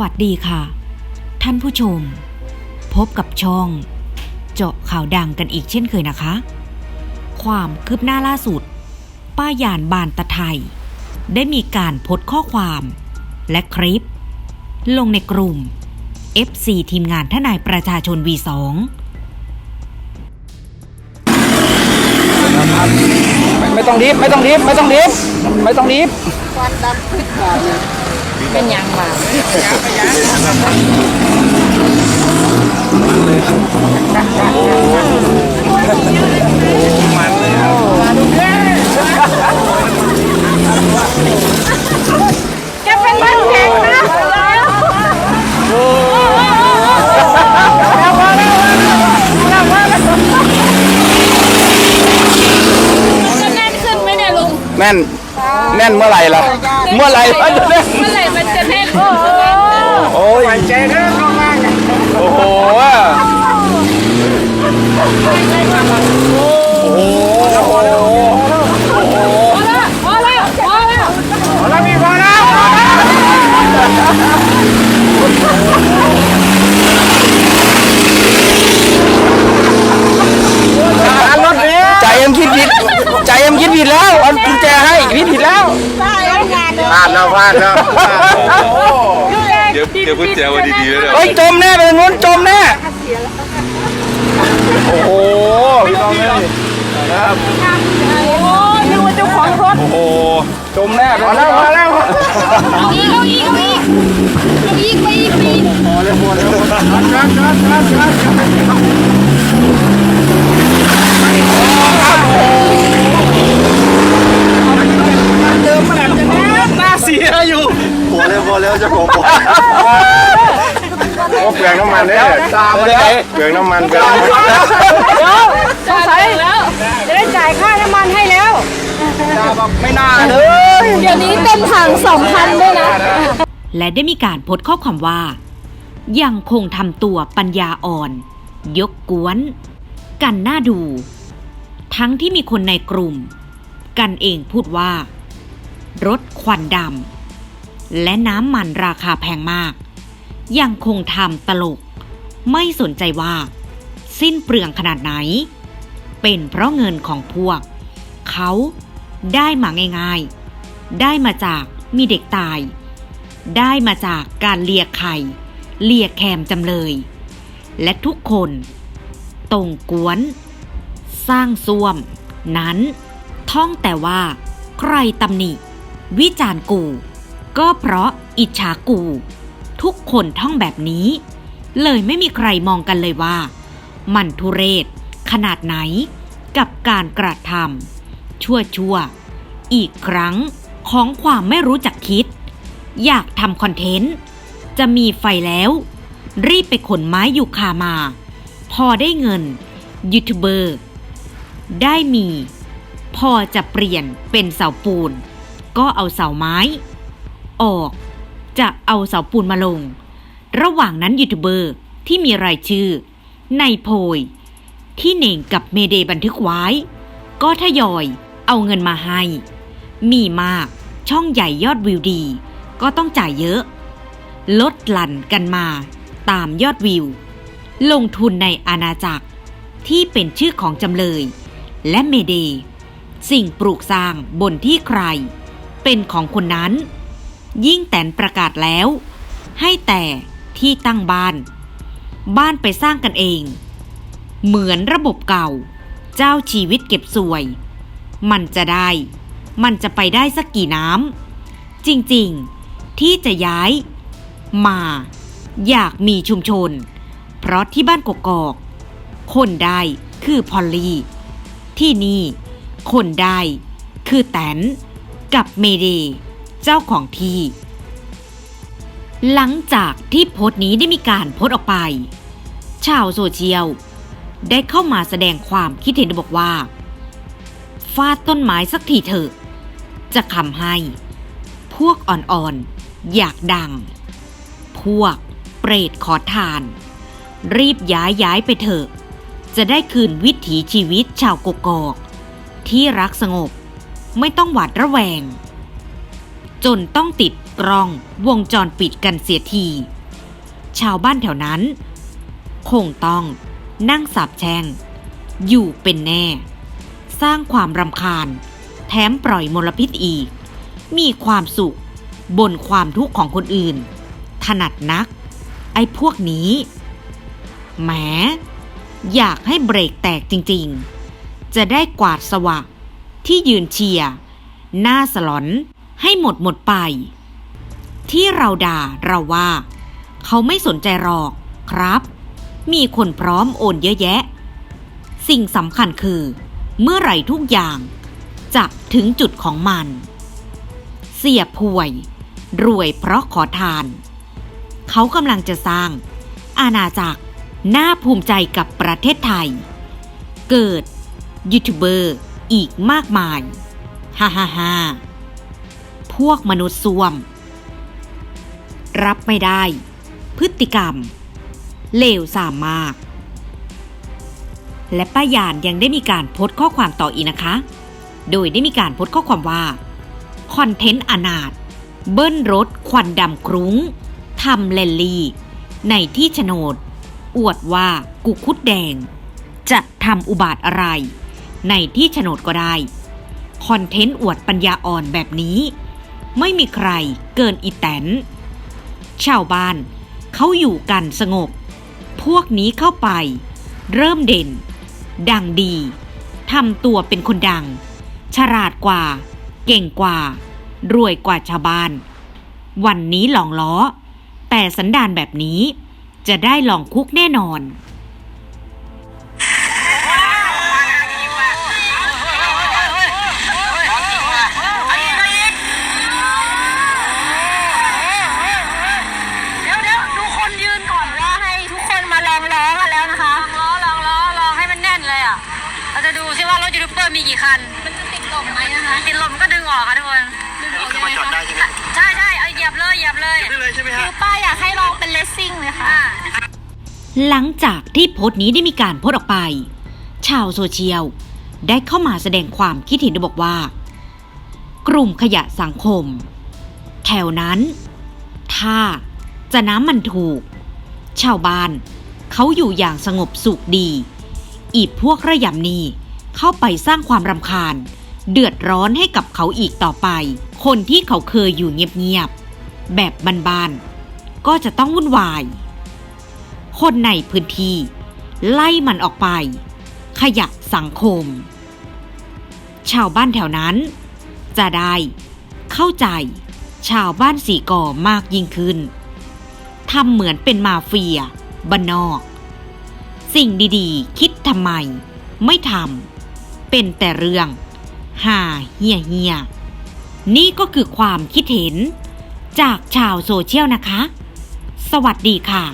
วัสดีค่ะ ท่านผู้ชม พบกับช่อง เจาะข่าวดังกันอีกเช่นเคยนะคะ ความคืบหน้าล่าสุด ป้ายานบานตะไทย ได้มีการโพสข้อความและคลิป ลงในกลุ่ม FC ทีมงานทนายประชาชน V2 ไม่ไม่ต้องรีบไม่ต้องรีบไม่ต้องรีบไม่ต้องรีบเป็นหยังบาจะเป็นบ้านแข็งนะจะแน่นขึ้นไหมเนี่ยลุง แน่นแน่นเมื่อไหร่ล่ะ เมื่อไหร่มันจะแน่นเมื่อไหร่มันจะแน่นโอ้ยใจเรื่องมากโอ้โหโอ้โหพอแล้วพอแล้วพอแล้วแล้วมีพอแล้วใจเอ็มคิดผิดใจเอ็ มคิดผิดแล้วเอากุญแจให้คิดผิดแล้วพลาดแล้วพลาดแล้วเดี๋ยวเดี๋ยวคุณแจวดีๆเลยเดี๋ยวเฮ้ยจมแน่ไปทางนู้นจมแน่โอ้โหพี่น้องเลยนะครับโอ้นึกว่าเจ้าของรถโอ้โหจมแน่พอแล้วพอแล้วเอาอีกเอาอีกเอาอีกเอาอีกไปอีกไปอีกหน้า เสียอยู่ พอแล้วพอแล้วเจ้าของบอกโอ้เปลืองน้ำมันเนี่ยตามมาเลยเปลืองน้ำมันเปลืองน้ำมันสงสัยแล้วจะได้จ่ายค่าน้ำมันให้แล้วไม่น่าเลย เดี๋ยวนี้เต็มถังสองพันด้วยนะ และได้มีการโพสต์ข้อความว่า ยังคงทำตัวปัญญาอ่อน ยกกวน กันหน้าดู ทั้งที่มีคนในกลุ่ม กันเองพูดว่า รถควันดำและน้ำมันราคาแพงมาก ยังคงทำตลก ไม่สนใจว่า สิ้นเปลืองขนาดไหน เป็นเพราะเงินของพวก เขาได้มาง่ายๆ ได้มาจากมีเด็กตาย ได้มาจากการเลียไข่ เลียแคมจำเลย และทุกคนตรงกวน สร้างซ่วม นั้น ท่องแต่ว่า ใครตำหนิ วิจารณ์กู ก็เพราะอิจฉากู ทุกคนท่องแบบนี้ เลยไม่มีใครมองกันเลยว่า มันทุเรศ ขนาดไหนกับการกระทำชั่วชั่วอีกครั้งของความไม่รู้จักคิด อยากทำคอนเทนต์ จะมีไฟแล้ว รีบไปขนไม้ยูคามา พอได้เงิน ยูทูบเบอร์ ได้มี พอจะเปลี่ยนเป็นเสาปูน ก็เอาเสาไม้ ออกจะเอาเสาปูนมาลง ระหว่างนั้นยูทูบเบอร์ที่มีรายชื่อ ในโพย ที่เน่งกับเมเดบันทึกไว้ ก็ทยอยเอาเงินมาให้ มีมากช่องใหญ่ยอดวิวดี ก็ต้องจ่ายเยอะ ลดหลั่นกันมาตามยอดวิว ลงทุนในอาณาจักรที่เป็นชื่อของจำเลย และเมเด สิ่งปลูกสร้างบนที่ใคร เป็นของคนนั้น ยิ่งแตนประกาศแล้ว ให้แต่ที่ตั้งบ้าน บ้านไปสร้างกันเอง เหมือนระบบเก่า เจ้าชีวิตเก็บสวย มันจะได้ มันจะไปได้สักกี่น้ำจริงๆ ที่จะย้าย มา อยากมีชุมชน เพราะที่บ้านกกอก คนได้คือพอลลี่ ที่นี่ คนได้คือแตน กับเมเดเจ้าของที่ หลังจากที่โพสต์นี้ได้มีการโพสต์ออกไป ชาวโซเชียลได้เข้ามาแสดงความคิดเห็นบอกว่า ฟาดต้นไม้สักทีเถอะ จะคำให้ พวกอ่อนๆ อยากดัง พวกเปรตขอทาน รีบย้ายย้ายไปเถอะ จะได้คืนวิถีชีวิตชาวกกอก ที่รักสงบ ไม่ต้องหวาดระแวง จนต้องติดกล้องวงจรปิดกันเสียที ชาวบ้านแถวนั้น คงต้องนั่งสาบแช่ง อยู่เป็นแน่ สร้างความรำคาญ แถมปล่อยมลพิษอีก มีความสุขบนความทุกข์ของคนอื่น ถนัดนัก ไอ้พวกนี้แหมอยากให้เบรกแตกจริง ๆ จะได้กวาดสวะ ที่ยืนเชียร์หน้าสลอนให้หมดหมดไป ที่เราด่าเราว่า เขาไม่สนใจหรอกครับ มีคนพร้อมโอนเยอะแยะ สิ่งสำคัญคือ เมื่อไหร่ทุกอย่างจะถึงจุดของมัน เสียป่วย รวยเพราะขอทาน เขากำลังจะสร้าง อาณาจักรน่าภูมิใจกับประเทศไทย เกิดยูทูบเบอร์ อีกมากมาย ฮ่าฮ่าฮ่าพวกมนุษย์ซวม รับไม่ได้ พฤติกรรม เลวสามมาก และป้ายานยังได้มีการโพสต์ข้อความต่ออีกนะคะ โดยได้มีการโพสต์ข้อความว่า คอนเทนต์อนาถเบิ้ลรถควันดำครุ้งทำเลนลีในที่โฉนด อวดว่ากุคุดแดง จะทำอุบาทอะไร ในที่โฉนดก็ได้ คอนเทนต์อวดปัญญาอ่อนแบบนี้ ไม่มีใครเกินอีแตน ชาวบ้านเขาอยู่กันสงบ พวกนี้เข้าไป เริ่มเด่น ดังดีทำตัวเป็นคนดัง ฉลาดกว่า เก่งกว่า รวยกว่าชาวบ้าน วันนี้หลองล้อ แต่สันดานแบบนี้จะได้ลองคุกแน่นอน กี่คัน มันจะติดลมไหมนะคะ ติดลมก็ดึงออกค่ะทุกคนดึงออกคือมาจอดได้ใช่ไหมใช่ใช่เอาเหยียบเลยเหยียบเลยเหยียบเลยใช่ไหมฮะคือป้าอยากให้ลองเป็นเลสซิ่งเลยค่ะ หลังจากที่โพสต์นี้ได้มีการโพสต์ออกไป ชาวโซเชียลได้เข้ามาแสดงความคิดเห็นโดยบอกว่า กลุ่มขยะสังคม แถวนั้น ถ้าจะน้ำมันถูก ชาวบ้านเขาอยู่อย่างสงบสุขดี อีกพวกระยำนี้ เข้าไปสร้างความรำคาญ เดือดร้อนให้กับเขาอีกต่อไป คนที่เขาเคยอยู่เงียบๆ แบบบานๆ ก็จะต้องวุ่นวาย คนในพื้นที่ ไล่มันออกไป ขยะสังคม ชาวบ้านแถวนั้น จะได้ เข้าใจ ชาวบ้านสีก่อมากยิ่งขึ้นทำเหมือนเป็นมาเฟียบ้านนอก สิ่งดีๆ คิดทำไม ไม่ทำ เป็นแต่เรื่องหาเฮียเฮียนี่ก็คือความคิดเห็น จากชาวโซเชียลนะคะ สวัสดีค่ะ